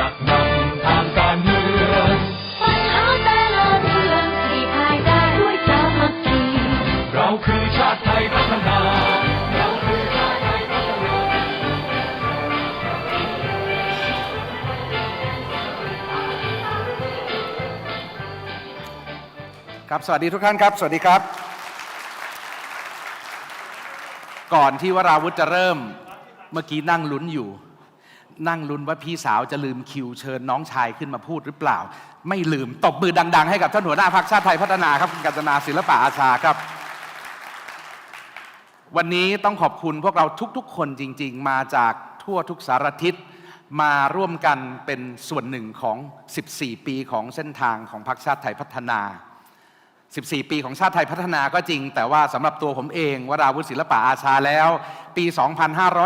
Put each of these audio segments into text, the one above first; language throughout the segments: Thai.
ลักนำทางการเมืองปัญหาแต่ละเรื่องคลี่คลายได้ด้วยสามัคคีเราคือชาติไทยพัฒนาเราคือชาติไทยพัฒนาครับสวัสดีทุกท่านครับ สวัสดีครับ ก่อนที่วราวุธจะเริ่ม เมื่อกี้นั่งลุ้นอยู่ นั่งลุ้นว่าพี่สาวจะลืมคิวเชิญน้องชายขึ้นมาพูดหรือเปล่า ไม่ลืมตบมือดัง ๆ ให้กับท่านหัวหน้าพรรคชาติไทยพัฒนาครับคุณกัญจนาศิลปะอาชาครับ วันนี้ต้องขอบคุณพวกเราทุกๆ คนจริง ๆ มาจากทั่วทุกสารทิศมาร่วมกันเป็นส่วนหนึ่งของ 14 ปีของเส้นทางของพรรคชาติไทยพัฒนา 14 ปีของชาติไทยพัฒนาก็จริง แต่ว่าสำหรับตัวผมเองวราวุฒิศิลปะอาชาแล้ว ปี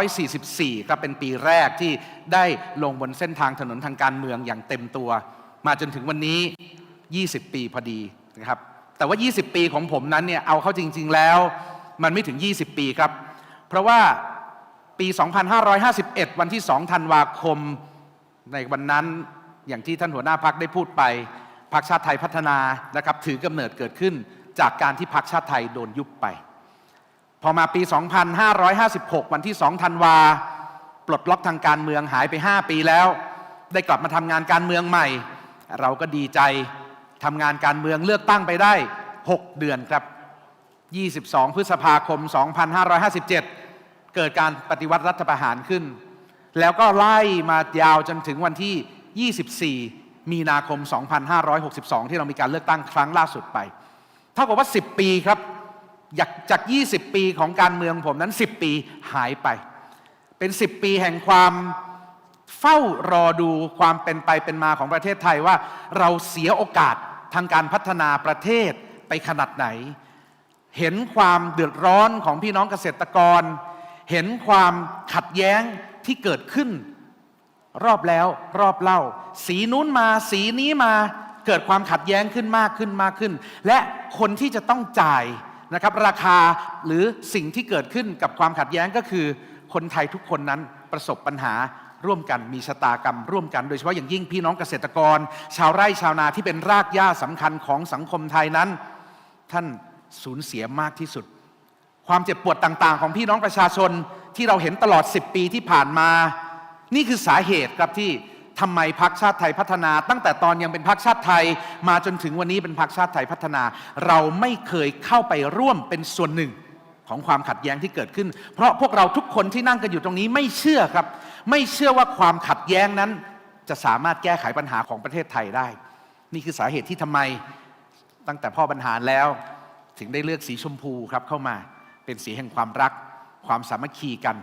2544 ก็เป็นปีแรกที่ได้ลงบนเส้นทางถนนทางการเมืองอย่างเต็มตัว มาจนถึงวันนี้ 20 ปีพอดีนะครับแต่ว่า 20 ปีของผมนั้นเนี่ยเอาเข้าจริง ๆแล้ว มันไม่ถึง 20 ปีครับ เพราะว่าปี 2551 วันที่ 2 ธันวาคมในวันนั้นอย่างที่ท่านหัวหน้าพักได้พูดไป พักชาติไทยพัฒนานะครับถือกำเนิดเกิดขึ้นจากการที่พักชาติไทยโดนยุบไป พอมาปี 2556 วันที่ 2 ธันวา ปลดล็อกทางการเมืองหายไป 5 ปีแล้ว ได้กลับมาทำงานการเมืองใหม่ เราก็ดีใจทำงานการเมืองเลือกตั้งไปได้ 6 เดือนครับ 22 พฤษภาคม 2557 เกิดการปฏิวัติรัฐประหารขึ้น แล้วก็ไล่มายาวจนถึงวันที่ 24 มีนาคม 2562 ที่เรามีการเลือกตั้งครั้งล่าสุดไป เท่ากับว่า 10 ปีครับจาก 20 ปีของการเมืองผมนั้น 10 ปีหายไป เป็น 10 ปีแห่งความเฝ้ารอดูความเป็นไปเป็นมาของประเทศไทยว่าเราเสียโอกาสทางการพัฒนาประเทศไปขนาดไหน เห็นความเดือดร้อนของพี่น้องเกษตรกร เห็นความขัดแย้งที่เกิดขึ้น รอบแล้วรอบเล่า สีนู้นมาสีนี้มาเกิดความขัดแย้งขึ้นมากขึ้นมากขึ้น และคนที่จะต้องจ่ายนะครับราคาหรือสิ่งที่เกิดขึ้นกับความขัดแย้งก็คือ คนไทยทุกคนนั้นประสบปัญหาร่วมกันมีชะตากรรมร่วมกัน โดยเฉพาะอย่างยิ่งพี่น้องเกษตรกร ชาวไร่ชาวนาที่เป็นรากหญ้าสำคัญของสังคมไทยนั้น ท่านสูญเสียมากที่สุด ความเจ็บปวดต่างๆ ของพี่น้องประชาชนที่เราเห็นตลอด 10 ปีที่ผ่านมา นี่คือสาเหตุครับที่ทำไมพักชาติไทยพัฒนา ตั้งแต่ตอนยังเป็นพักชาติไทย มาจนถึงวันนี้เป็นพักชาติไทยพัฒนา เราไม่เคยเข้าไปร่วมเป็นส่วนหนึ่งของความขัดแย้งที่เกิดขึ้น เพราะพวกเราทุกคนที่นั่งกันอยู่ตรงนี้ไม่เชื่อครับ ไม่เชื่อว่าความขัดแย้งนั้น จะสามารถแก้ไขปัญหาของประเทศไทยได้ นี่คือสาเหตุที่ทำไมตั้งแต่พ่อบรรหารแล้ว ถึงได้เลือกสีชมพูครับเข้ามาเป็นสีแห่งความรัก ความสามัคคีกัน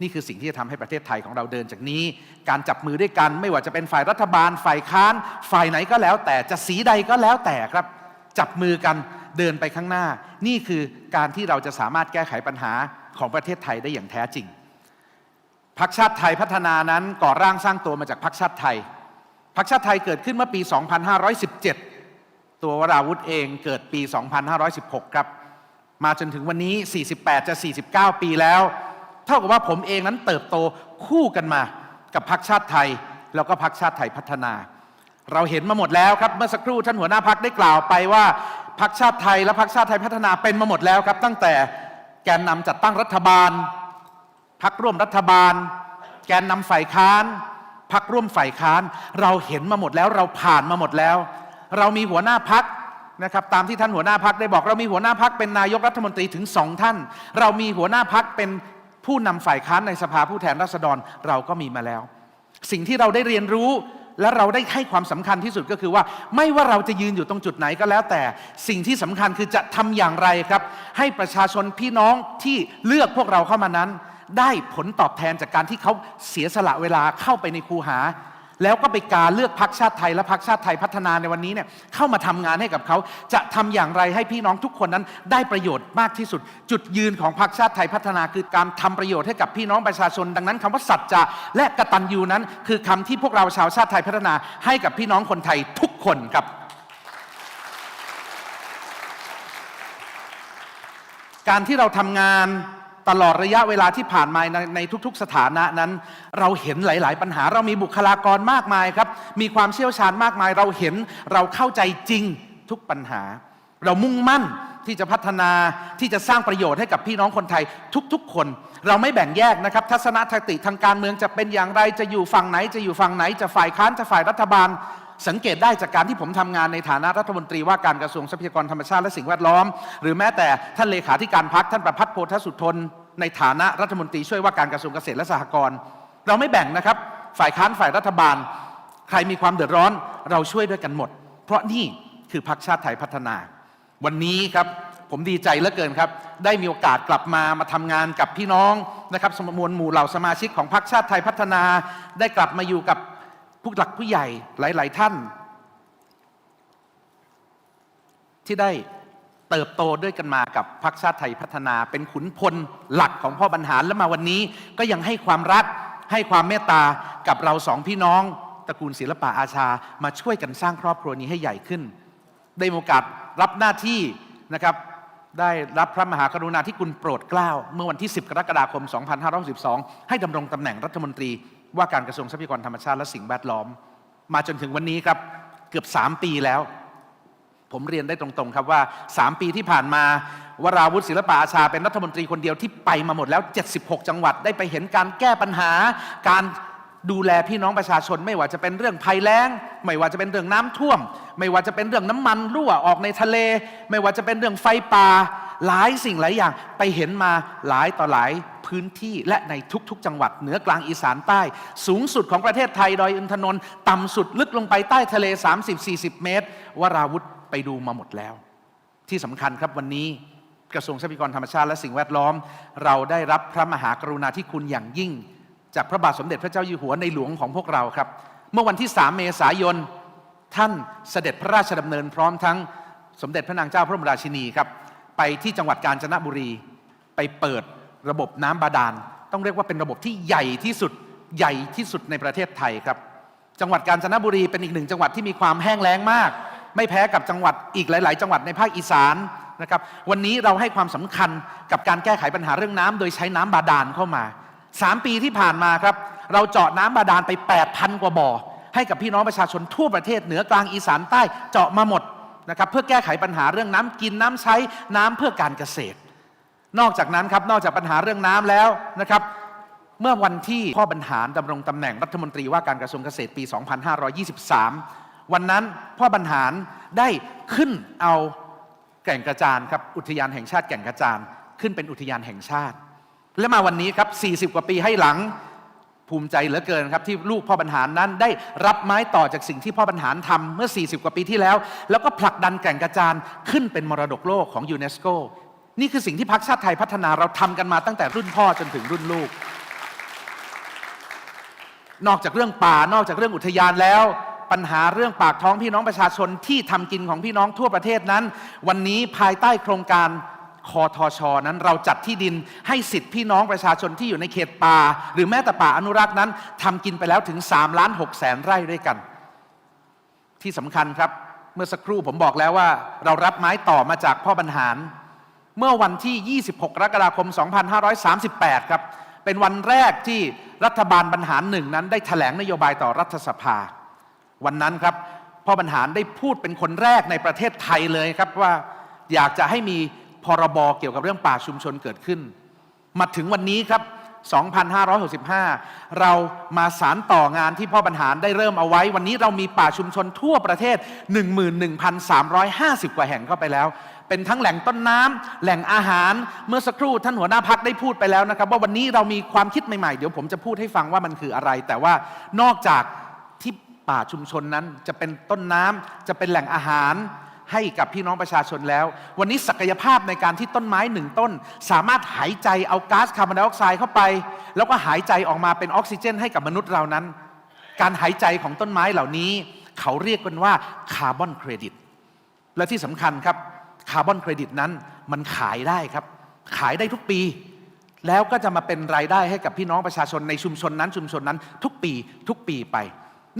นี่คือสิ่งที่จะทำให้ประเทศไทยของเราเดินจากนี้ การจับมือด้วยกันไม่ว่าจะเป็นฝ่ายรัฐบาล ฝ่ายค้าน ฝ่ายไหนก็แล้ว แต่จะสีใดก็แล้วแต่ครับ จับมือกันเดินไปข้างหน้า นี่คือการที่เราจะสามารถแก้ไขปัญหาของประเทศไทยได้อย่างแท้จริงพักชาติไทยพัฒนานั้นก่อร่างสร้างตัวมาจากพักชาติไทยพักชาติไทยเกิดขึ้นเมื่อปี 2517 ตัววราวุธเองเกิดปี 2516 ครับ มาจนถึงวันนี้ 48 จะ 49 ปีแล้ว เท่ากับว่าผมเองนั้นเติบโตคู่กันมากับพักชาติไทย แล้วก็พักชาติไทยพัฒนา เราเห็นมาหมดแล้วครับเมื่อสักครู่ท่านหัวหน้าพักได้กล่าวไปว่าพักชาติไทยและพักชาติไทยพัฒนาเป็นมาหมดแล้วครับ ตั้งแต่แกนนำจัดตั้งรัฐบาลพักร่วมรัฐบาล แกนนำฝ่ายค้านพักร่วมฝ่ายค้าน เราเห็นมาหมดแล้วเราผ่านมาหมดแล้ว เรามีหัวหน้าพักนะครับตามที่ท่านหัวหน้าพักได้บอก เรามีหัวหน้าพักเป็นนายกรัฐมนตรีถึงสองท่าน เรามีหัวหน้าพักเป็น ผู้นำฝ่ายค้านในสภาผู้แทนราษฎรเราก็มีมาแล้ว สิ่งที่เราได้เรียนรู้และเราได้ให้ความสำคัญที่สุดก็คือว่า ไม่ว่าเราจะยืนอยู่ตรงจุดไหนก็แล้ว แต่สิ่งที่สำคัญคือจะทำอย่างไรครับ ให้ประชาชนพี่น้องที่เลือกพวกเราเข้ามานั้น ได้ผลตอบแทนจากการที่เขาเสียสละเวลาเข้าไปในคูหา แล้วก็ไปการเลือกพักชาติไทยและพักชาติไทยพัฒนาในวันนี้เนี่ยเข้ามาทำงานให้กับเขาจะทำอย่างไรให้พี่น้องทุกคนนั้นได้ประโยชน์มากที่สุด จุดยืนของพักชาติไทยพัฒนาคือการทำประโยชน์ให้กับพี่น้องประชาชน ดังนั้นคำว่าสัจจะและกตัญญูนั้น คือคำที่พวกเราชาวชาติไทยพัฒนาให้กับพี่น้องคนไทยทุกคนครับการที่เราทำงาน ตลอดระยะเวลาที่ผ่านมาในในทุก ๆ สถานะนั้น เราเห็นหลาย ๆ ปัญหาเรามีบุคลากรมากมายครับ มีความเชี่ยวชาญมากมาย เราเห็นเราเข้าใจจริงทุกปัญหา เรามุ่งมั่นที่จะพัฒนาที่จะสร้างประโยชน์ให้กับพี่น้องคนไทยทุก ๆ คน เราไม่แบ่งแยกนะครับ ทัศนคติทางการเมืองจะเป็นอย่างไรจะอยู่ฝั่งไหน จะอยู่ฝั่งไหน จะฝ่ายค้านจะฝ่ายรัฐบาล สังเกตได้จากการที่ผมทำงานในฐานะรัฐมนตรีว่าการกระทรวงทรัพยากรธรรมชาติและสิ่งแวดล้อม หรือแม้แต่ท่านเลขาธิการพักท่านประพัฒน์โพธสุทนในฐานะรัฐมนตรีช่วยว่าการกระทรวงเกษตรและสหกรณ์เราไม่แบ่งนะครับ ฝ่ายค้านฝ่ายรัฐบาล ใครมีความเดือดร้อนเราช่วยด้วยกันหมด เพราะนี่คือพรรคชาติไทยพัฒนา วันนี้ครับผมดีใจเหลือเกินครับ ได้มีโอกาสกลับมามาทำงานกับพี่น้องนะครับสมมวลหมู่เหล่าสมาชิกของพรรคชาติไทยพัฒนา ได้กลับมาอยู่กับ ผู้หลักผู้ใหญ่หลาย ๆ ท่าน ที่ได้เติบโตด้วยกันมากับพรรคชาติไทยพัฒนา เป็นขุนพลหลักของพ่อบรรหารและมาวันนี้ก็ยังให้ความรักให้ความเมตตากับเราสองพี่น้องตระกูลศิลปะอาชามาช่วยกันสร้างครอบครัวนี้ให้ใหญ่ขึ้น ได้มีโอกาสรับหน้าที่นะครับได้รับพระมหากรุณาธิคุณโปรดเกล้า เมื่อวันที่ 10 กรกฎาคม 2562 ให้ดำรงตำแหน่งรัฐมนตรี ว่าการกระทรวงทรัพยากรธรรมชาติและสิ่งแวดล้อม มาจนถึงวันนี้ครับเกือบ 3 ปีแล้ว ผมเรียนได้ตรงๆครับว่า 3 ปีที่ผ่านมาวราวุฒิศิลปะอาชาเป็นรัฐมนตรีคนเดียวที่ไปมาหมดแล้ว 76 จังหวัดได้ไปเห็นการแก้ปัญหา การดูแลพี่น้องประชาชน ไม่ว่าจะเป็นเรื่องภัยแล้ง ไม่ว่าจะเป็นเรื่องน้ำท่วม ไม่ว่าจะเป็นเรื่องน้ำมันรั่วออกในทะเล ไม่ว่าจะเป็นเรื่องไฟป่าหลายสิ่งหลายอย่างไปเห็นมาหลายต่อหลาย พื้นที่และในทุกๆ จังหวัดเหนือกลางอีสานใต้ สูงสุดของประเทศไทยดอยอินทนนท์ต่ำสุดลึกลงไปใต้ทะเล 30-40 เมตร วราวุธไปดูมาหมดแล้ว ที่สำคัญครับวันนี้กระทรวงทรัพยากรธรรมชาติและสิ่งแวดล้อม เราได้รับพระมหากรุณาธิคุณอย่างยิ่ง จากพระบาทสมเด็จพระเจ้าอยู่หัวในหลวงของพวกเราครับ เมื่อวันที่ 3 เมษายน ท่านเสด็จพระราชดำเนินพร้อมทั้งสมเด็จพระนางเจ้าพระบรมราชินีครับ ไปที่จังหวัดกาญจนบุรี ไปเปิด ระบบน้ำบาดาล ต้องเรียกว่าเป็นระบบที่ใหญ่ที่สุดใหญ่ที่สุดในประเทศไทยครับ จังหวัดกาญจนบุรีเป็นอีกหนึ่งจังหวัดที่มีความแห้งแล้งมาก ไม่แพ้กับจังหวัดอีกหลาย ๆ จังหวัดในภาคอีสานนะครับ วันนี้เราให้ความสำคัญกับการแก้ไขปัญหาเรื่องน้ำโดยใช้น้ำบาดาลเข้ามาสามปีที่ผ่านมาครับ เราเจาะน้ำบาดาลไป 8,000 กว่าบ่อ ให้กับพี่น้องประชาชนทั่วประเทศเหนือกลางอีสานใต้เจาะมาหมดนะครับเพื่อแก้ไขปัญหาเรื่องน้ำกินน้ำใช้น้ำเพื่อการเกษตร นอกจากนั้นครับนอกจากปัญหาเรื่องน้ำแล้วนะครับเมื่อวันที่พ่อบรรหารดำรงตำแหน่งรัฐมนตรีว่าการกระทรวงเกษตรปี 2523 วันนั้นพ่อบรรหารได้ขึ้นเอาแก่งกระจานครับอุทยานแห่งชาติแก่งกระจานขึ้นเป็นอุทยานแห่งชาติ และมาวันนี้ครับ 40 กว่าปีให้หลังภูมิใจเหลือเกินครับที่ลูกพ่อบรรหารนั้นได้รับไม้ต่อจากสิ่งที่พ่อบรรหารทำเมื่อ 40 กว่าปีที่แล้ว แล้วก็ผลักดันแก่งกระจานขึ้นเป็นมรดกโลกของยูเนสโก นี่คือสิ่งที่พรรคชาติไทยพัฒนาเราทำกันมาตั้งแต่รุ่นพ่อจนถึงรุ่นลูก นอกจากเรื่องป่านอกจากเรื่องอุทยานแล้ว ปัญหาเรื่องปากท้องพี่น้องประชาชนที่ทำกินของพี่น้องทั่วประเทศนั้น วันนี้ภายใต้โครงการคอทชอนั้นเราจัดที่ดินให้สิทธิพี่น้องประชาชนที่อยู่ในเขตป่า หรือแม้แต่ป่าอนุรักษ์นั้นทำกินไปแล้วถึง3ล้าน6แสนไร่ด้วยกัน ที่สำคัญครับ เมื่อสักครู่ผมบอกแล้วว่า เรารับไม้ต่อมาจากพ่อบรรหาร เมื่อวันที่ 26 กรกฎาคม 2538 ครับ เป็นวันแรกที่รัฐบาลบรรหารหนึ่งนั้นได้ถแถลงนโยบายต่อรัฐสภา วันนั้นครับพ่อบรรหารได้พูดเป็นคนแรกในประเทศไทยเลยครับว่าอยากจะให้มีพรบเกี่ยวกับเรื่องป่าชุมชนเกิดขึ้น มาถึงวันนี้ครับ 2565 เรามาสารต่องานที่พ่อบรรหารได้เริ่มเอาไว้ วันนี้เรามีป่าชุมชนทั่วประเทศ 11,350 กว่าแห่งเข้าไปแล้ว เป็นทั้งแหล่งต้นน้ำแหล่งอาหารเมื่อสักครู่ท่านหัวหน้าพักได้พูดไปแล้วนะครับ ว่าวันนี้เรามีความคิดใหม่ๆ เดี๋ยวผมจะพูดให้ฟังว่ามันคืออะไร แต่ว่านอกจากที่ป่าชุมชนนั้นจะเป็นต้นน้ำจะเป็นแหล่งอาหารให้กับพี่น้องประชาชนแล้ว วันนี้ศักยภาพในการที่ต้นไม้หนึ่งต้น สามารถหายใจเอาก๊าซคาร์บอนไดออกไซด์เข้าไป แล้วก็หายใจออกมาเป็นออกซิเจนให้กับมนุษย์เรานั้น การหายใจของต้นไม้เหล่านี้ เขาเรียกกันว่าคาร์บอนเครดิตและที่สำคัญครับ คาร์บอนเครดิตนั้นมันขายได้ครับ ขายได้ทุกปี แล้วก็จะมาเป็นรายได้ให้กับพี่น้องประชาชนในชุมชนนั้นชุมชนนั้น ทุกปีทุกปีไป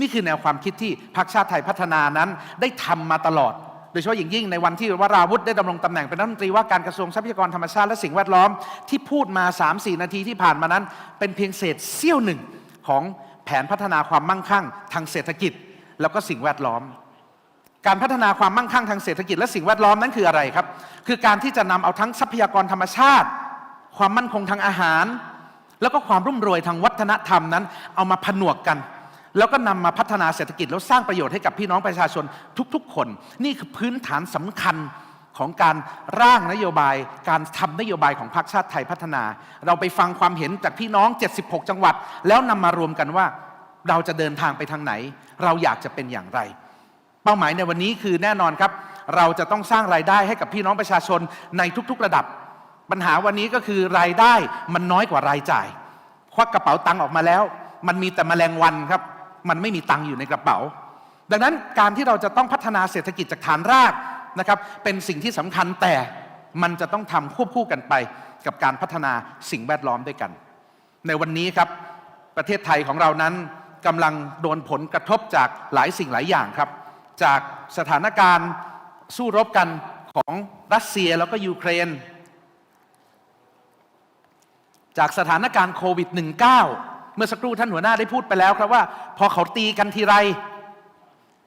นี่คือแนวความคิดที่พรรคชาติไทยพัฒนานั้นได้ทำมาตลอดโดยเฉพาะอย่างยิ่งในวันที่วราวุธได้ดำรงตำแหน่งเป็นรัฐมนตรีว่าการกระทรวงทรัพยากรธรรมชาติและสิ่งแวดล้อมที่พูดมา 3-4 นาทีที่ผ่านมานั้น เป็นเพียงเศษเสี้ยวหนึ่งของแผนพัฒนาความมั่งคั่ง ทางเศรษฐกิจ แล้วก็สิ่งแวดล้อม การพัฒนาความมั่งคั่งทางเศรษฐกิจและสิ่งแวดล้อมนั้นคืออะไรครับ คือการที่จะนำเอาทั้งทรัพยากรธรรมชาติ ความมั่นคงทางอาหาร แล้วก็ความรุ่มรวยทางวัฒนธรรมนั้น เอามาผนวกกัน แล้วก็นำมาพัฒนาเศรษฐกิจแล้วสร้างประโยชน์ให้กับพี่น้องประชาชนทุกๆ คน นี่คือพื้นฐานสำคัญของการร่างนโยบาย การทำนโยบายของพรรคชาติไทยพัฒนา เราไปฟังความเห็นจากพี่น้อง 76 จังหวัด แล้วนำมารวมกันว่า เราจะเดินทางไปทางไหน เราอยากจะเป็นอย่างไร เป้าหมายในวันนี้คือแน่นอนครับ เราจะต้องสร้างรายได้ให้กับพี่น้องประชาชนในทุกๆระดับ ปัญหาวันนี้ก็คือรายได้มันน้อยกว่ารายจ่ายควักกระเป๋าตังค์ออกมาแล้ว มันมีแต่แมลงวันครับ มันไม่มีตังค์อยู่ในกระเป๋า ดังนั้นการที่เราจะต้องพัฒนาเศรษฐกิจจากฐานรากนะครับ เป็นสิ่งที่สำคัญแต่มันจะต้องทำควบคู่กันไปกับการพัฒนาสิ่งแวดล้อมด้วยกัน ในวันนี้ครับประเทศไทยของเรานั้นกำลังโดนผลกระทบจากหลายสิ่งหลายอย่างครับ จากสถานการณ์สู้รบกันของรัสเซียแล้วก็ยูเครน จากสถานการณ์โควิด -19 เมื่อสักครู่ท่านหัวหน้าได้พูดไปแล้วครับว่า พอเขาตีกันทีไร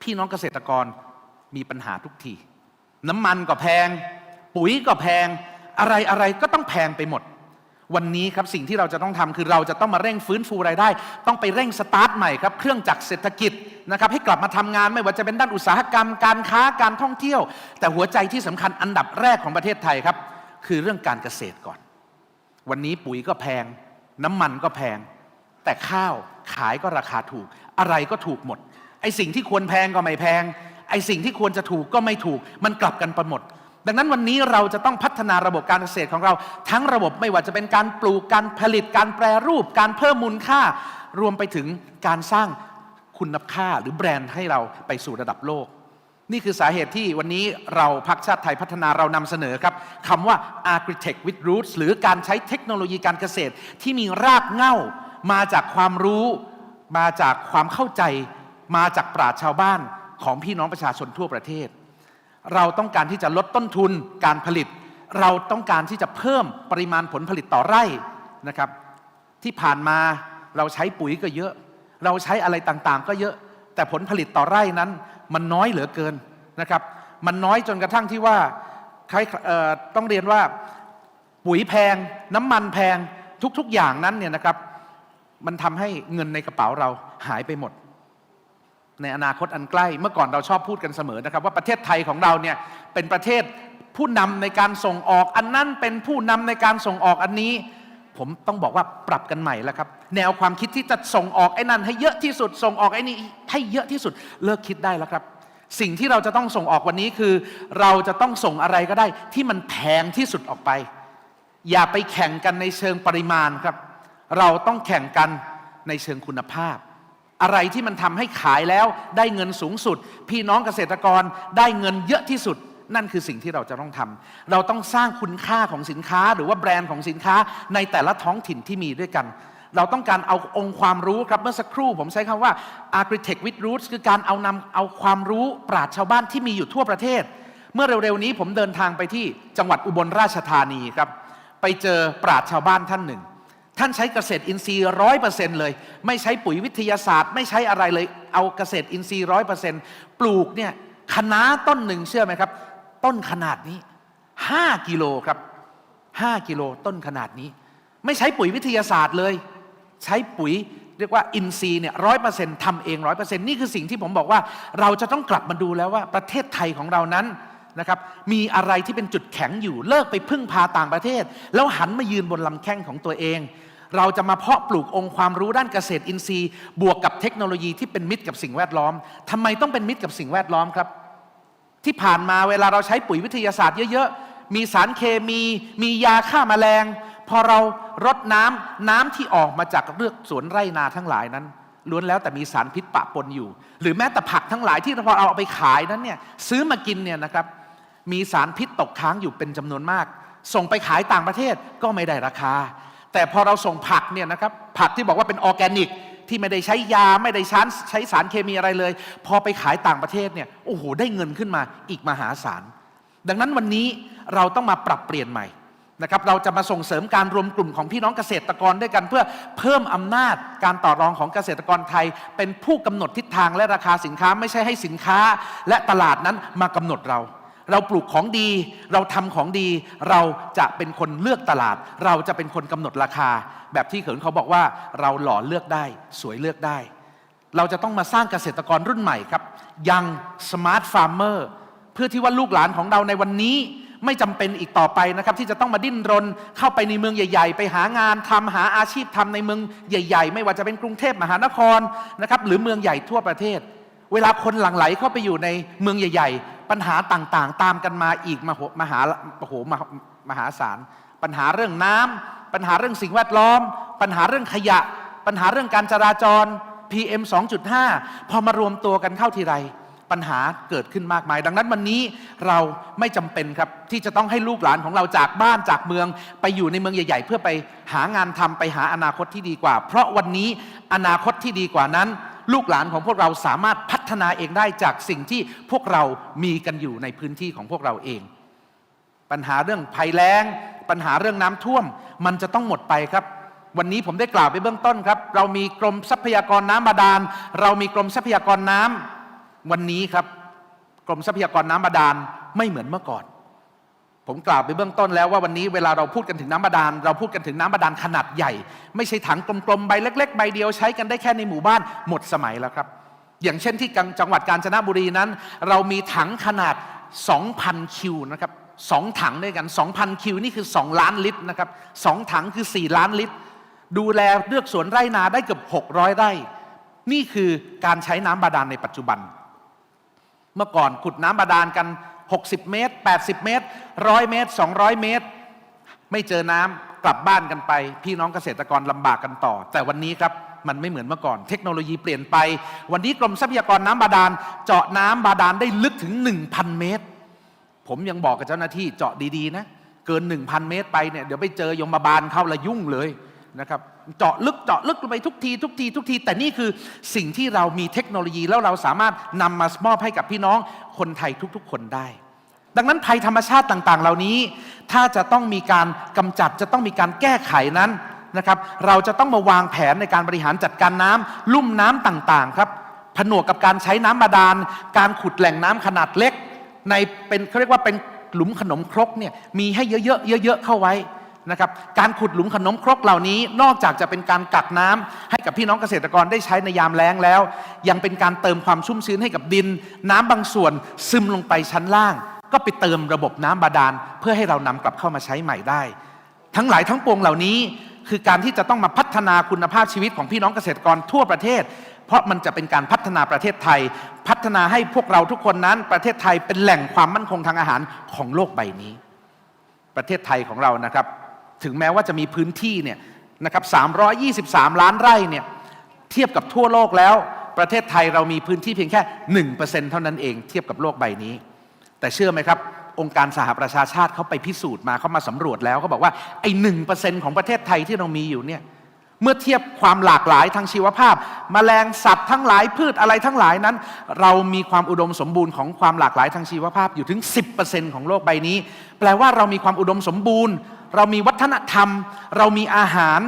พี่น้องเกษตรกรมีปัญหาทุกที น้ำมันก็แพง ปุ๋ยก็แพง อะไรอะไรก็ต้องแพงไปหมด วันนี้ครับสิ่งที่เราจะต้องทำคือเราจะต้องมาเร่งฟื้นฟูรายได้ ต้องไปเร่งสตาร์ทใหม่ครับเครื่องจักรเศรษฐกิจนะครับให้กลับมาทำงานไม่ว่าจะเป็นด้านอุตสาหกรรม การค้าการท่องเที่ยว แต่หัวใจที่สำคัญอันดับแรกของประเทศไทยครับ คือเรื่องการเกษตรก่อน วันนี้ปุ๋ยก็แพง น้ำมันก็แพง แต่ข้าวขายก็ราคาถูก อะไรก็ถูกหมดไอสิ่งที่ควรแพงก็ไม่แพงไอสิ่งที่ควรจะถูกก็ไม่ถูก มันกลับกันไปหมด ดังนั้นวันนี้เราจะต้องพัฒนาระบบการเกษตรของเรา ทั้งระบบไม่ว่าจะเป็นการปลูกการผลิตการแปรรูป การเพิ่มมูลค่า รวมไปถึงการสร้างคุณค่าหรือแบรนด์ให้เราไปสู่ระดับโลก นี่คือสาเหตุที่วันนี้เราพักชาติไทยพัฒนาเรานำเสนอครับคำว่า Agritech with Roots หรือการใช้เทคโนโลยีการเกษตรที่มีรากเหง้ามาจากความรู้ มาจากความเข้าใจ มาจากปราชชาวบ้านของพี่น้องประชาชนทั่วประเทศ เราต้องการที่จะลดต้นทุนการผลิต เราต้องการที่จะเพิ่มปริมาณผลผลิตต่อไร่นะครับ ที่ผ่านมาเราใช้ปุ๋ยก็เยอะ เราใช้อะไรต่างๆ ก็เยอะ แต่ผลผลิตต่อไร่นั้น มันน้อยเหลือเกินนะครับ มันน้อยจนกระทั่งที่ว่าใครต้องเรียนว่าปุ๋ยแพง น้ำมันแพงทุกๆอย่างนั้นเนี่ยนะครับ มันทำให้เงินในกระเป๋าเราหายไปหมด ในอนาคตอันใกล้ เมื่อก่อนเราชอบพูดกันเสมอนะครับ ว่าประเทศไทยของเราเนี่ยเป็นประเทศผู้นำในการส่งออกอันนั้นเป็นผู้นำในการส่งออกอันนี้ ผมต้องบอกว่าปรับกันใหม่แล้วครับ แนวความคิดที่จะส่งออกไอ้นั่นให้เยอะที่สุด ส่งออกไอ้นี่ให้เยอะที่สุดเลิกคิดได้แล้วครับ สิ่งที่เราจะต้องส่งออกวันนี้คือ เราจะต้องส่งอะไรก็ได้ ที่มันแพงที่สุดออกไป อย่าไปแข่งกันในเชิงปริมาณครับ เราต้องแข่งกันในเชิงคุณภาพ อะไรที่มันทำให้ขายแล้วได้เงินสูงสุด พี่น้องเกษตรกรได้เงินเยอะที่สุด นั่นคือสิ่งที่เราจะต้องทำเราต้องสร้างคุณค่าของสินค้าหรือว่าแบรนด์ของสินค้าในแต่ละท้องถิ่นที่มีด้วยกัน เราต้องการเอาองค์ความรู้ครับเมื่อสักครู่ ผมใช้คำว่า Agritech with Roots คือการเอานำเอาความรู้ปราชชาวบ้านที่มีอยู่ทั่วประเทศ เมื่อเร็วๆนี้ผมเดินทางไปที่จังหวัดอุบลราชธานีครับไปเจอปราชชาวบ้านท่านหนึ่ง ท่านใช้เกษตรอินทรีย์ร้อยเปอร์เซ็นต์เลย ไม่ใช้ปุ๋ยวิทยาศาสตร์ ไม่ใช้อะไรเลย เอาเกษตรอินทรีย์ร้อยเปอร์เซ็นต์ปลูกเนี่ยคะน้าต้นหนึ่งเชื่อไหมครับ ต้นขนาดนี้ห้ากิโลครับห้ากิโลต้นขนาดนี้ ไม่ใช้ปุ๋ยวิทยาศาสตร์เลย ใช้ปุ๋ยเรียกว่าอินทรีย์เนี่ยร้อยเปอร์เซ็นต์ทำเองร้อยเปอร์เซ็นต์นี่คือสิ่งที่ผมบอกว่า เราจะต้องกลับมาดูแล้วว่าประเทศไทยของเรานั้นนะครับมีอะไรที่เป็นจุดแข็งอยู่เลิกไปพึ่งพาต่างประเทศ แล้วหันมายืนบนลำแข้งของตัวเอง เราจะมาเพาะปลูกองค์ความรู้ด้านเกษตรอินทรีย์ บวกกับเทคโนโลยีที่เป็นมิตรกับสิ่งแวดล้อมทำไมต้องเป็นมิตรกับสิ่งแวดล้อมครับ ที่ผ่านมาเวลาเราใช้ปุ๋ยวิทยาศาสตร์เยอะๆ มีสารเคมี มียาฆ่าแมลง พอเรารดน้ำน้ำที่ออกมาจากเลือกสวนไร่นาทั้งหลายนั้นล้วนแล้วแต่มีสารพิษปะปนอยู่ หรือแม้แต่ผักทั้งหลายที่พอเอาไปขายนั้นเนี่ยซื้อมากินเนี่ยนะครับมีสารพิษตกค้างอยู่เป็นจำนวนมาก ส่งไปขายต่างประเทศก็ไม่ได้ราคา แต่พอเราส่งผักเนี่ยนะครับผักที่บอกว่าเป็นออร์แกนิก ที่ไม่ได้ใช้ยาไม่ได้ใช้ใช้สารเคมีอะไรเลย พอไปขายต่างประเทศเนี่ยโอ้โหได้เงินขึ้นมาอีกมหาศาล ดังนั้นวันนี้เราต้องมาปรับเปลี่ยนใหม่นะครับเราจะมาส่งเสริมการรวมกลุ่มของพี่น้องเกษตรกรด้วยกัน เพื่อเพิ่มอำนาจการต่อรองของเกษตรกรไทย เป็นผู้กำหนดทิศทางและราคาสินค้าไม่ใช่ให้สินค้า และตลาดนั้นมากำหนดเรา เราปลูกของดี เราทำของดี เราจะเป็นคนเลือกตลาด เราจะเป็นคนกำหนดราคา แบบที่เขินเขาบอกว่าเราหล่อเลือกได้ สวยเลือกได้ เราจะต้องมาสร้างเกษตรกรรุ่นใหม่ครับ ยังสมาร์ทฟาร์มเมอร์เพื่อที่ว่าลูกหลานของเราในวันนี้ไม่จำเป็นอีกต่อไปนะครับ ที่จะต้องมาดิ้นรน เข้าไปในเมืองใหญ่ ๆ ไปหางานทำหาอาชีพทำในเมืองใหญ่ ๆ ไม่ว่าจะเป็นกรุงเทพมหานครนะครับหรือเมืองใหญ่ทั่วประเทศ เวลาคนหลั่งไหลเข้าไปอยู่ในเมืองใหญ่ ๆ ปัญหาต่างๆ ตามกันมาอีกมโหมหาโอ้โหมหามหาศาลปัญหาเรื่องน้ำปัญหาเรื่องสิ่งแวดล้อม ปัญหาเรื่องขยะ ปัญหาเรื่องการจราจร PM 2.5 พอมารวมตัวกันเข้าทีไร ปัญหาเกิดขึ้นมากมาย ดังนั้นวันนี้เราไม่จำเป็นครับ ที่จะต้องให้ลูกหลานของเราจากบ้านจากเมือง ไปอยู่ในเมืองใหญ่ ๆ เพื่อไปหางานทำไปหาอนาคตที่ดีกว่า เพราะวันนี้อนาคตที่ดีกว่านั้น ลูกหลานของพวกเราสามารถพัฒนาเองได้จากสิ่งที่พวกเรามีกันอยู่ในพื้นที่ของพวกเราเอง ปัญหาเรื่องภัยแล้ง ปัญหาเรื่องน้ำท่วม มันจะต้องหมดไปครับ วันนี้ผมได้กล่าวไปเบื้องต้นครับ เรามีกรมทรัพยากรน้ำบาดาล เรามีกรมทรัพยากรน้ำวันนี้ครับ กรมทรัพยากรน้ำบาดาลไม่เหมือนเมื่อก่อน ผมกล่าวไปเบื้องต้นแล้วว่าวันนี้เวลาเราพูดกันถึงน้ำบาดาลเราพูดกันถึงน้ำบาดาลขนาดใหญ่ ไม่ใช่ถังกลมๆใบเล็กๆใบเดียวใช้กันได้แค่ในหมู่บ้านหมดสมัยแล้วครับ อย่างเช่นที่จังหวัดกาญจนบุรีนั้น เรามีถังขนาด 2,000 คิวนะครับสองถังด้วยกัน 2,000 คิวนี่คือ 2 ล้านลิตรนะครับสองถังคือ 4 ล้านลิตร ดูแลเลือกสวนไร่นาได้เกือบ 600 ไร่ นี่คือการใช้น้ำบาดาลในปัจจุบัน เมื่อก่อนขุดน้ำบาดาลกัน 60 เมตร 80 เมตร 100 เมตร 200 เมตร ไม่เจอน้ำกลับบ้านกันไป พี่น้องเกษตรกรลำบากกันต่อ แต่วันนี้ครับมันไม่เหมือนเมื่อก่อน เทคโนโลยีเปลี่ยนไป วันนี้กรมทรัพยากรน้ำบาดาล เจาะน้ำบาดาลได้ลึกถึง 1,000 เมตร ผมยังบอกกับเจ้าหน้าที่เจาะดีๆนะ เกิน 1,000 เมตรไปเนี่ยเดี๋ยวไปเจอยมบาลเข้าละยุ่งเลย นะครับเจาะลึกเจาะลึกลงไปทุกทีทุกทีทุกที แต่นี่คือสิ่งที่เรามีเทคโนโลยีแล้วเราสามารถนำมามอบให้กับพี่น้องคนไทยทุกๆ คนได้ ดังนั้นภัยธรรมชาติต่างๆ เหล่านี้ ถ้าจะต้องมีการกำจัดจะต้องมีการแก้ไขนั้นนะครับเราจะต้องมาวางแผนในการบริหารจัดการน้ำลุ่มน้ำต่างๆครับผนวกกับการใช้น้ำบาดาล การขุดแหล่งน้ำขนาดเล็ก ในเป็นเขาเรียกว่าเป็นหลุมขนมครกเนี่ยมีให้เยอะๆเยอะๆเข้าไว้ นะครับการขุดหลุมขนมครกเหล่านี้นอกจากจะเป็นการกักน้ำให้กับพี่น้องเกษตรกรได้ใช้ในยามแล้งแล้ว ยังเป็นการเติมความชุ่มชื้นให้กับดิน น้ำบางส่วนซึมลงไปชั้นล่าง ก็ไปเติมระบบน้ำบาดาล เพื่อให้เรานำกลับเข้ามาใช้ใหม่ได้ ทั้งหลายทั้งปวงเหล่านี้ คือการที่จะต้องมาพัฒนาคุณภาพชีวิตของพี่น้องเกษตรกรทั่วประเทศ เพราะมันจะเป็นการพัฒนาประเทศไทย พัฒนาให้พวกเราทุกคนนั้นประเทศไทยเป็นแหล่งความมั่นคงทางอาหารของโลกใบนี้ ประเทศไทยของเรานะครับ ถึงแม้ว่าจะมีพื้นที่เนี่ยนะครับ323 ล้านไร่เนี่ยเทียบกับทั่วโลกแล้ว ประเทศไทยเรามีพื้นที่เพียงแค่1%เท่านั้นเอง เทียบกับโลกใบนี้ แต่เชื่อไหมครับองค์การสหประชาชาติเขาไปพิสูจน์มาเขามาสำรวจแล้วเขาบอกว่าไอ้หนึ่งเปอร์เซ็นของประเทศไทยที่เรามีอยู่เนี่ย เมื่อเทียบความหลากหลายทางชีวภาพมแมลงสัตว์ทั้งหลายพืชอะไรทั้งหลายนั้น เรามีความอุดมสมบูรณ์ของความหลากหลายทางชีวภาพอยู่ถึง 10%ของโลกใบนี้ แปลว่าเรามีความอุดมสมบูรณ์ เรามีวัฒนธรรม เรามีอาหาร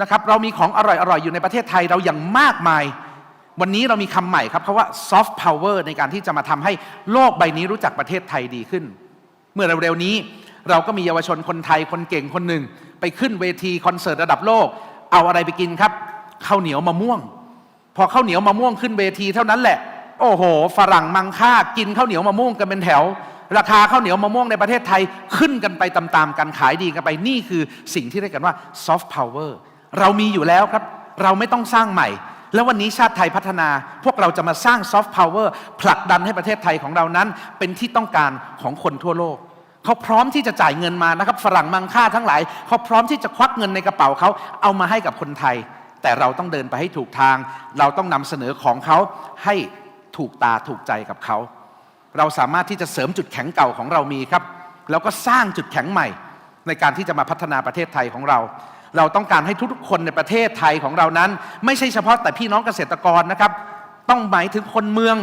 นะครับเรามีของอร่อยๆอยู่ในประเทศไทยเราอย่างมากมาย วันนี้เรามีคำใหม่ครับคำว่า soft power ในการที่จะมาทำให้โลกใบนี้รู้จักประเทศไทยดีขึ้น เมื่อเร็วๆนี้เราก็มีเยาวชนคนไทยคนเก่งคนหนึ่ง ไปขึ้นเวทีคอนเสิร์ตระดับโลก เอาอะไรไปกินครับข้าวเหนียวมะม่วง พอข้าวเหนียวมะม่วงขึ้นเวทีเท่านั้นแหละ โอ้โห ฝรั่งมังค่ากินข้าวเหนียวมะม่วงกันเป็นแถว ราคาข้าวเหนียวมะม่วงในประเทศไทยขึ้นกันไปตามๆกันขายดีกันไปนี่คือสิ่งที่เรียกกันว่า soft power เรามีอยู่แล้วครับ เราไม่ต้องสร้างใหม่ แล้ววันนี้ชาติไทยพัฒนา พวกเราจะมาสร้างซอฟต์พาวเวอร์ผลักดันให้ประเทศไทยของเรานั้น เป็นที่ต้องการของคนทั่วโลก เขาพร้อมที่จะจ่ายเงินมานะครับฝรั่งมังค่าทั้งหลาย เขาพร้อมที่จะควักเงินในกระเป๋าเขาเอามาให้กับคนไทย แต่เราต้องเดินไปให้ถูกทาง เราต้องนำเสนอของเขาให้ถูกตาถูกใจกับเขา เราสามารถที่จะเสริมจุดแข็งเก่าของเรามีครับ แล้วก็สร้างจุดแข็งใหม่ ในการที่จะมาพัฒนาประเทศไทยของเราเราต้องการให้ทุกๆคนในประเทศไทยของเรานั้น ไม่ใช่เฉพาะแต่พี่น้องเกษตรกรนะครับ ต้องหมายถึงคนเมือง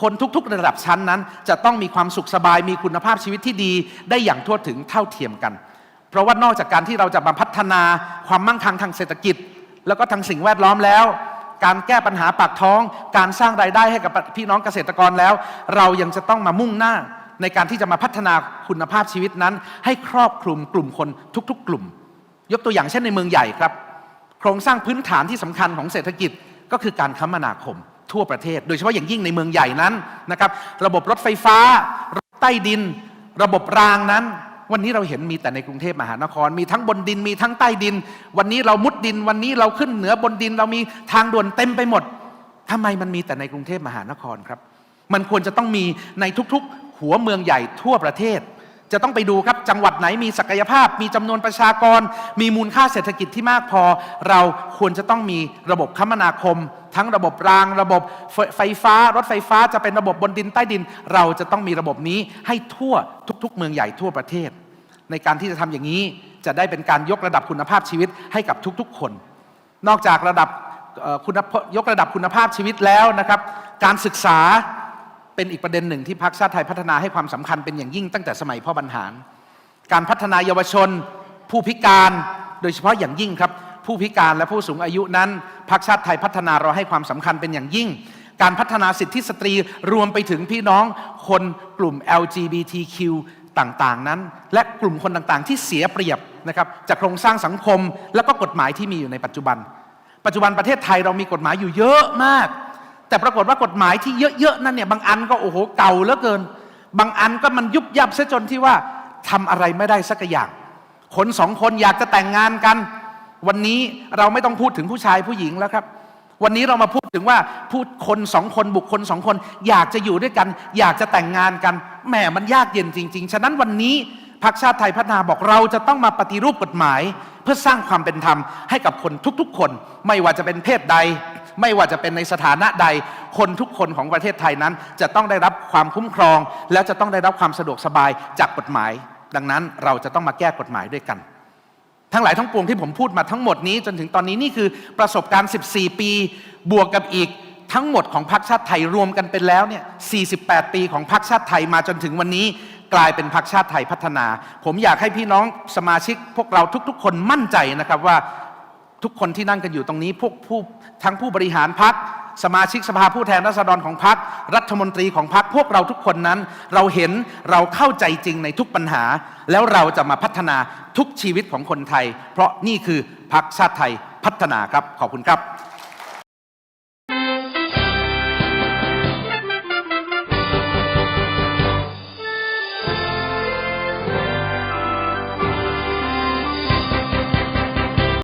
คนทุกๆ ระดับชั้นนั้น จะต้องมีความสุขสบายมีคุณภาพชีวิตที่ดี ได้อย่างทั่วถึงเท่าเทียมกัน เพราะว่านอกจากการที่เราจะมาพัฒนาความมั่งคั่งทางเศรษฐกิจ แล้วก็ทางสิ่งแวดล้อมแล้ว การแก้ปัญหาปากท้อง การสร้างรายได้ให้กับพี่น้องเกษตรกรแล้ว เรายังจะต้องมามุ่งหน้าในการที่จะมาพัฒนาคุณภาพชีวิตนั้น ให้ครอบคลุมกลุ่มคนทุก ๆ กลุ่ม ยกตัวอย่างเช่นในเมืองใหญ่ครับ โครงสร้างพื้นฐานที่สำคัญของเศรษฐกิจก็คือการคมนาคม ทั่วประเทศ โดยเฉพาะอย่างยิ่งในเมืองใหญ่นั้นนะครับระบบรถไฟฟ้ารถใต้ดิน ระบบรางนั้น วันนี้เราเห็นมีแต่ในกรุงเทพมหานคร มีทั้งบนดินมีทั้งใต้ดิน วันนี้เรามุดดิน วันนี้เราขึ้นเหนือบนดิน เรามีทางด่วนเต็มไปหมดทำไมมันมีแต่ในกรุงเทพมหานครครับ มันควรจะต้องมีในทุกๆ หัวเมืองใหญ่ทั่วประเทศ จะต้องไปดูครับจังหวัดไหนมีศักยภาพ มีจำนวนประชากร มีมูลค่าเศรษฐกิจที่มากพอ เราควรจะต้องมีระบบคมนาคม ทั้งระบบราง ระบบไฟฟ้า รถไฟฟ้าจะเป็นระบบบนดินใต้ดิน เราจะต้องมีระบบนี้ให้ทั่วทุก ๆ เมืองใหญ่ทั่วประเทศ ในการที่จะทำอย่างนี้จะได้เป็นการยกระดับคุณภาพชีวิตให้กับทุกๆ คน นอกจากระดับคุณยกระดับคุณภาพชีวิตแล้วนะครับ การศึกษา เป็นอีกประเด็นหนึ่งที่พรรคชาติไทยพัฒนาให้ความสำคัญเป็นอย่างยิ่งตั้งแต่สมัยพ่อบรรหาร การพัฒนาเยาวชน ผู้พิการโดยเฉพาะอย่างยิ่งครับผู้พิการและผู้สูงอายุนั้นพรรคชาติไทยพัฒนาเราให้ความสำคัญเป็นอย่างยิ่ง การพัฒนาสิทธิสตรีรวมไปถึงพี่น้องคนกลุ่ม LGBTQ ต่างๆนั้น และกลุ่มคนต่างๆ ที่เสียเปรียบนะครับจากโครงสร้างสังคม และก็กฎหมายที่มีอยู่ในปัจจุบัน ปัจจุบันประเทศไทยเรามีกฎหมายอยู่เยอะมาก แต่ปรากฏว่ากฎหมายที่เยอะๆนั่นเนี่ยบางอันก็โอ้โหเก่าเหลือเกิน บางอันก็มันยุบยับซะจนที่ว่าทำอะไรไม่ได้สักอย่าง คนสองคนอยากจะแต่งงานกัน วันนี้เราไม่ต้องพูดถึงผู้ชายผู้หญิงแล้วครับ วันนี้เรามาพูดถึงว่าพูดคนสองคนบุคคลสองคน อยากจะอยู่ด้วยกัน อยากจะแต่งงานกันแหมมันยากเย็นจริง ๆ ฉะนั้นวันนี้พรรคชาติไทยพัฒนาบอกเราจะต้องมาปฏิรูปกฎหมาย เพื่อสร้างความเป็นธรรมให้กับคนทุกๆ คน ไม่ว่าจะเป็นเพศใด ไม่ว่าจะเป็นในสถานะใด คนทุกคนของประเทศไทยนั้น จะต้องได้รับความคุ้มครอง แล้วจะต้องได้รับความสะดวกสบายจากกฎหมาย ดังนั้นเราจะต้องมาแก้กฎหมายด้วยกัน ทั้งหลายทั้งปวงที่ผมพูดมาทั้งหมดนี้จนถึงตอนนี้นี่คือประสบการณ์ 14 ปี บวกกับอีกทั้งหมดของพรรคชาติไทยรวมกันเป็นแล้วเนี่ย 48 ปีของพรรคชาติไทยมาจนถึงวันนี้กลายเป็นพรรคชาติไทยพัฒนา ผมอยากให้พี่น้องสมาชิกพวกเราทุกๆ คนมั่นใจนะครับว่า ทุกคนที่นั่งกันอยู่ตรงนี้พวกผู้ทั้งผู้บริหารพักสมาชิกสภาผู้แทนราษฎรของพักรัฐมนตรีของพักพวกเราทุกคนนั้น เราเห็นเราเข้าใจจริงในทุกปัญหา แล้วเราจะมาพัฒนาทุกชีวิตของคนไทย เพราะนี่คือพักชาติไทยพัฒนาครับขอบคุณครับ